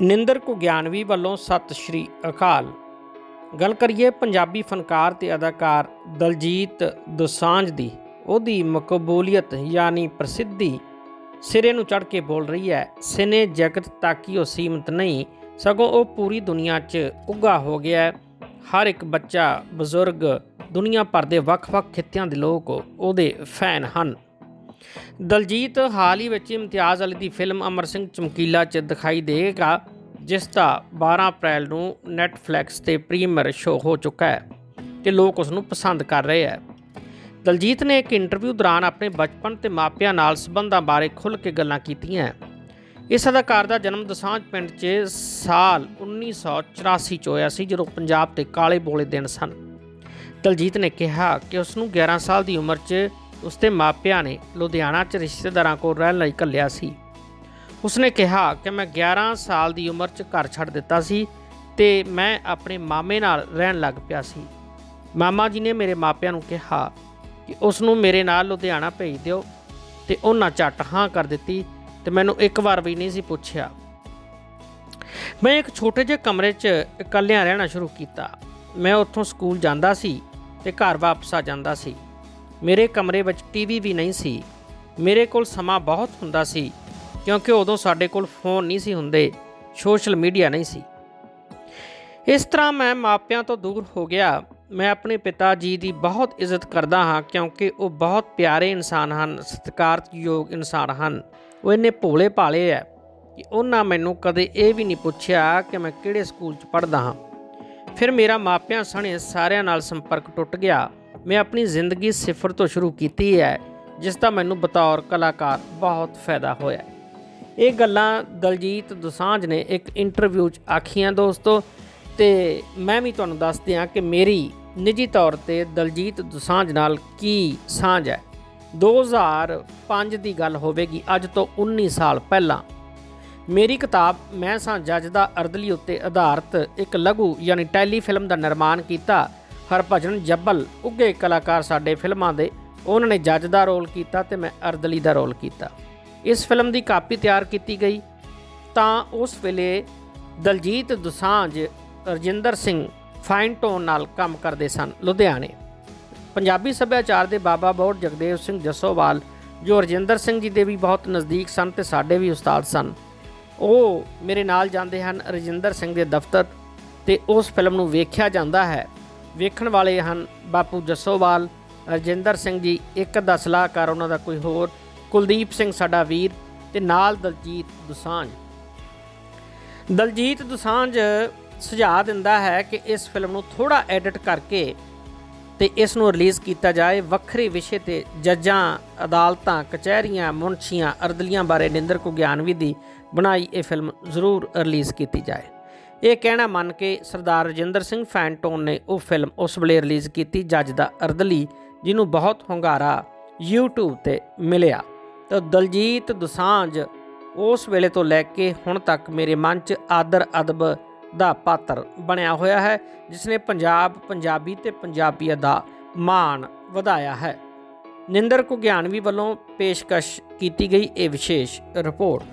ਨਿੰਦਰ ਕੁਗਿਆਨਵੀ ਵੱਲੋਂ ਸਤਿ ਸ਼੍ਰੀ ਅਕਾਲ। ਗੱਲ ਕਰੀਏ ਪੰਜਾਬੀ ਫਨਕਾਰ ਤੇ ਅਦਾਕਾਰ ਦਲਜੀਤ ਦੋਸਾਂਝ ਦੀ। ਉਹਦੀ ਮਕਬੂਲੀਅਤ ਯਾਨੀ ਪ੍ਰਸਿੱਧੀ ਸਿਰੇ ਨੂੰ ਚੜ ਕੇ ਬੋਲ ਰਹੀ ਹੈ, ਸਿਨੇ ਜਗਤ ਤੱਕ ਹੀ ਉਹ ਸੀਮਤ ਨਹੀਂ, ਸਗੋਂ ਉਹ ਪੂਰੀ ਦੁਨੀਆ 'ਚ ਉੱਗਾ ਹੋ ਗਿਆ ਹੈ। ਹਰ ਇੱਕ ਬੱਚਾ, ਬਜ਼ੁਰਗ, ਦੁਨੀਆ ਭਰ ਦੇ ਵੱਖ-ਵੱਖ ਖਿੱਤਿਆਂ ਦੇ ਲੋਕ ਉਹਦੇ ਫੈਨ ਹਨ। ਦਲਜੀਤ ਹਾਲ ਹੀ ਵਿੱਚ ਇਮਤਿਆਜ਼ ਅਲੀ ਦੀ ਫਿਲਮ ਅਮਰ ਸਿੰਘ ਚਮਕੀਲਾ 'ਚ ਦਿਖਾਈ ਦੇਵੇਗਾ, ਜਿਸ ਦਾ 12 ਅਪ੍ਰੈਲ ਨੂੰ ਨੈਟਫਲਿਕਸ ਤੇ ਪ੍ਰੀਮੀਅਰ ਸ਼ੋ ਹੋ ਚੁੱਕਾ ਹੈ ਤੇ ਲੋਕ ਉਸ ਨੂੰ ਪਸੰਦ ਕਰ ਰਹੇ ਹੈ। ਦਲਜੀਤ ਨੇ ਇੱਕ ਇੰਟਰਵਿਊ ਦੌਰਾਨ ਆਪਣੇ ਬਚਪਨ ਤੇ ਮਾਪਿਆਂ ਨਾਲ ਸਬੰਧਾਂ ਬਾਰੇ ਖੁੱਲ੍ਹ ਕੇ ਗੱਲਾਂ ਕੀਤੀਆਂ ਇਸ ਅਦਾਕਾਰ ਦਾ ਜਨਮ ਦਸਾਂਝ ਪਿੰਡ 'ਚ ਸਾਲ 1984 'ਚ ਹੋਇਆ ਸੀ, ਜਦੋਂ ਪੰਜਾਬ ਤੇ ਕਾਲੇ ਬੋਲੇ ਦਿਨ ਸਨ। ਦਲਜੀਤ ਨੇ ਕਿਹਾ ਕਿ ਉਸ ਨੂੰ 11 ਸਾਲ ਦੀ ਉਮਰ 'ਚ ਉਸਦੇ ਮਾਪਿਆਂ ਨੇ ਲੁਧਿਆਣਾ 'ਚ ਰਿਸ਼ਤੇਦਾਰਾਂ ਕੋਲ ਰਹਿਣ ਲਈ ਘੱਲਿਆ ਸੀ। ਉਸਨੇ ਕਿਹਾ ਕਿ ਮੈਂ 11 ਸਾਲ ਦੀ ਉਮਰ 'ਚ ਘਰ ਛੱਡ ਦਿੱਤਾ ਸੀ ਤੇ ਮੈਂ ਆਪਣੇ ਮਾਮੇ ਨਾਲ ਰਹਿਣ ਲੱਗ ਪਿਆ ਸੀ। ਮਾਮਾ ਜੀ ਨੇ ਮੇਰੇ ਮਾਪਿਆਂ ਨੂੰ ਕਿਹਾ ਕਿ ਉਸ ਨੂੰ ਮੇਰੇ ਨਾਲ ਲੁਧਿਆਣਾ ਭੇਜ ਦਿਓ ਤੇ ਉਹਨਾਂ ਝੱਟ ਹਾਂ ਕਰ ਦਿੱਤੀ ਤੇ ਮੈਨੂੰ ਇੱਕ ਵਾਰ ਵੀ ਨਹੀਂ ਸੀ ਪੁੱਛਿਆ। ਮੈਂ ਇੱਕ ਛੋਟੇ ਜਿਹੇ ਕਮਰੇ 'ਚ ਇਕੱਲਿਆਂ ਰਹਿਣਾ ਸ਼ੁਰੂ ਕੀਤਾ। ਮੈਂ ਉੱਥੋਂ ਸਕੂਲ ਜਾਂਦਾ ਸੀ ਤੇ ਘਰ ਵਾਪਸ ਆ ਜਾਂਦਾ ਸੀ। ਮੇਰੇ ਕਮਰੇ ਵਿੱਚ ਟੀਵੀ ਵੀ ਨਹੀਂ ਸੀ। ਮੇਰੇ ਕੋਲ ਸਮਾਂ ਬਹੁਤ ਹੁੰਦਾ ਸੀ, ਕਿਉਂਕਿ ਉਦੋਂ ਸਾਡੇ ਕੋਲ ਫੋਨ ਨਹੀਂ ਸੀ ਹੁੰਦੇ, ਸੋਸ਼ਲ ਮੀਡੀਆ ਨਹੀਂ ਸੀ। ਇਸ ਤਰ੍ਹਾਂ ਮੈਂ ਮਾਪਿਆਂ ਤੋਂ ਦੂਰ ਹੋ ਗਿਆ। ਮੈਂ ਆਪਣੇ ਪਿਤਾ ਜੀ ਦੀ ਬਹੁਤ ਇੱਜ਼ਤ ਕਰਦਾ ਹਾਂ, ਕਿਉਂਕਿ ਉਹ ਬਹੁਤ ਪਿਆਰੇ ਇਨਸਾਨ ਹਨ, ਸਤਿਕਾਰਯੋਗ ਇਨਸਾਨ ਹਨ। ਉਹ ਇੰਨੇ ਭੋਲੇ ਭਾਲੇ ਹੈ ਕਿ ਉਹਨਾਂ ਮੈਨੂੰ ਕਦੇ ਇਹ ਵੀ ਨਹੀਂ ਪੁੱਛਿਆ ਕਿ ਮੈਂ ਕਿਹੜੇ ਸਕੂਲ 'ਚ ਪੜ੍ਹਦਾ ਹਾਂ। ਫਿਰ ਮੇਰਾ ਮਾਪਿਆਂ ਸਣੇ ਸਾਰਿਆਂ ਨਾਲ ਸੰਪਰਕ ਟੁੱਟ ਗਿਆ। ਮੈਂ ਆਪਣੀ ਜ਼ਿੰਦਗੀ ਸਿਫਰ ਤੋਂ ਸ਼ੁਰੂ ਕੀਤੀ ਹੈ, ਜਿਸ ਦਾ ਮੈਨੂੰ ਬਤੌਰ ਕਲਾਕਾਰ ਬਹੁਤ ਫਾਇਦਾ ਹੋਇਆ ਇਹ ਗੱਲਾਂ ਦਲਜੀਤ ਦੁਸਾਂਝ ਨੇ ਇੱਕ ਇੰਟਰਵਿਊ 'ਚ ਆਖੀਆਂ ਦੋਸਤੋ, ਤੇ ਮੈਂ ਵੀ ਤੁਹਾਨੂੰ ਦੱਸ ਦਿਆਂ ਕਿ ਮੇਰੀ ਨਿੱਜੀ ਤੌਰ ਤੇ ਦਲਜੀਤ ਦੁਸਾਂਝ ਨਾਲ ਕੀ ਸਾਂਝ ਹੈ। 2005 ਦੀ ਗੱਲ ਹੋਵੇਗੀ, ਅੱਜ ਤੋਂ 19 ਸਾਲ ਪਹਿਲਾਂ। ਮੇਰੀ ਕਿਤਾਬ ਮੈਂ ਸਾਂ ਜੱਜ ਦਾ ਅਰਦਲੀ ਉੱਤੇ ਆਧਾਰਿਤ ਇੱਕ ਲਘੂ, ਯਾਨੀ ਟੈਲੀ ਫਿਲਮ ਦਾ ਨਿਰਮਾਣ ਕੀਤਾ ਹਰਭਜਨ ਜੱਬਲ ਉੱਗੇ ਕਲਾਕਾਰ ਸਾਡੇ ਫਿਲਮਾਂ ਦੇ। ਉਹਨਾਂ ਨੇ ਜੱਜ ਦਾ ਰੋਲ ਕੀਤਾ ਤੇ ਮੈਂ ਅਰਦਲੀ ਦਾ ਰੋਲ ਕੀਤਾ। ਇਸ ਫਿਲਮ ਦੀ ਕਾਪੀ ਤਿਆਰ ਕੀਤੀ ਗਈ। ਤਾਂ ਉਸ ਵੇਲੇ ਦਲਜੀਤ ਦੁਸਾਂਝ, ਰਜਿੰਦਰ ਸਿੰਘ ਫਾਈਨ ਟੋਨ ਨਾਲ ਕੰਮ ਕਰਦੇ ਸਨ ਲੁਧਿਆਣੇ। ਪੰਜਾਬੀ ਸੱਭਿਆਚਾਰ ਦੇ ਬਾਬਾ ਬੋੜ ਜਗਦੇਵ ਸਿੰਘ ਜੱਸੋਵਾਲ, ਜੋ ਰਜਿੰਦਰ ਸਿੰਘ ਜੀ ਦੇ ਵੀ ਬਹੁਤ ਨਜ਼ਦੀਕ ਸਨ ਤੇ ਸਾਡੇ ਵੀ ਉਸਤਾਦ ਸਨ। ਉਹ ਮੇਰੇ ਨਾਲ ਜਾਂਦੇ ਹਨ ਰਜਿੰਦਰ ਸਿੰਘ ਦੇ ਦਫ਼ਤਰ ਤੇ ਉਸ ਫਿਲਮ ਨੂੰ ਵੇਖਿਆ ਜਾਂਦਾ ਹੈ। ਵੇਖਣ ਵਾਲੇ ਹਨ। ਬਾਪੂ ਜੱਸੋਵਾਲ, ਰਜਿੰਦਰ ਸਿੰਘ ਜੀ, ਇੱਕ ਦਾ ਸਲਾਹਕਾਰ ਉਹਨਾਂ ਦਾ ਕੋਈ ਹੋਰ, ਕੁਲਦੀਪ ਸਿੰਘ ਸਾਡਾ ਵੀਰ ਤੇ ਨਾਲ ਦਲਜੀਤ ਦੁਸਾਂਝ। ਦਲਜੀਤ ਦੁਸਾਂਝ ਸੁਝਾਅ ਦਿੰਦਾ ਹੈ ਕਿ ਇਸ ਫਿਲਮ ਨੂੰ ਥੋੜਾ ਐਡਿਟ ਕਰਕੇ ਤੇ ਇਸ ਨੂੰ ਰਿਲੀਜ਼ ਕੀਤਾ ਜਾਏ। ਵੱਖਰੇ ਵਿਸ਼ੇ ਤੇ ਜੱਜਾਂ, ਅਦਾਲਤਾਂ, ਕਚਹਿਰੀਆਂ, ਮੁਨਸ਼ੀਆਂ, ਅਰਦਲੀਆਂ ਬਾਰੇ ਨਿੰਦਰ ਕੁਗਿਆਨਵੀ ਦੀ ਬਣਾਈ ਇਹ ਫਿਲਮ ਜ਼ਰੂਰ ਰਿਲੀਜ਼ ਕੀਤੀ ਜਾਏ। ਇਹ ਕਹਿਣਾ ਮੰਨ ਕੇ ਸਰਦਾਰ ਰਜਿੰਦਰ ਸਿੰਘ ਫੈਂਟੋਨ ਨੇ ਉਹ ਫਿਲਮ ਉਸ ਵੇਲੇ ਰਿਲੀਜ਼ ਕੀਤੀ, ਜੱਜ ਦਾ ਅਰਦਲੀ ਜਿਹਨੂੰ ਬਹੁਤ ਹੁੰਗਾਰਾ YouTube ਤੇ ਮਿਲਿਆ। ਤਾਂ ਦਲਜੀਤ ਦੁਸਾਂਝ ਉਸ ਵੇਲੇ ਤੋਂ ਲੈ ਕੇ ਹੁਣ ਤੱਕ ਮੇਰੇ ਮਨ 'ਚ ਆਦਰ ਅਦਬ ਦਾ ਪਾਤਰ ਬਣਿਆ ਹੋਇਆ ਹੈ ਜਿਸ ਨੇ ਪੰਜਾਬ, ਪੰਜਾਬੀ ਤੇ ਪੰਜਾਬੀਅਤ ਦਾ ਮਾਣ ਵਧਾਇਆ ਹੈ। ਨਿੰਦਰ ਕੁਗਿਆਨਵੀ ਵੱਲੋਂ ਪੇਸ਼ਕਸ਼ ਕੀਤੀ ਗਈ ਇਹ ਵਿਸ਼ੇਸ਼ ਰਿਪੋਰਟ।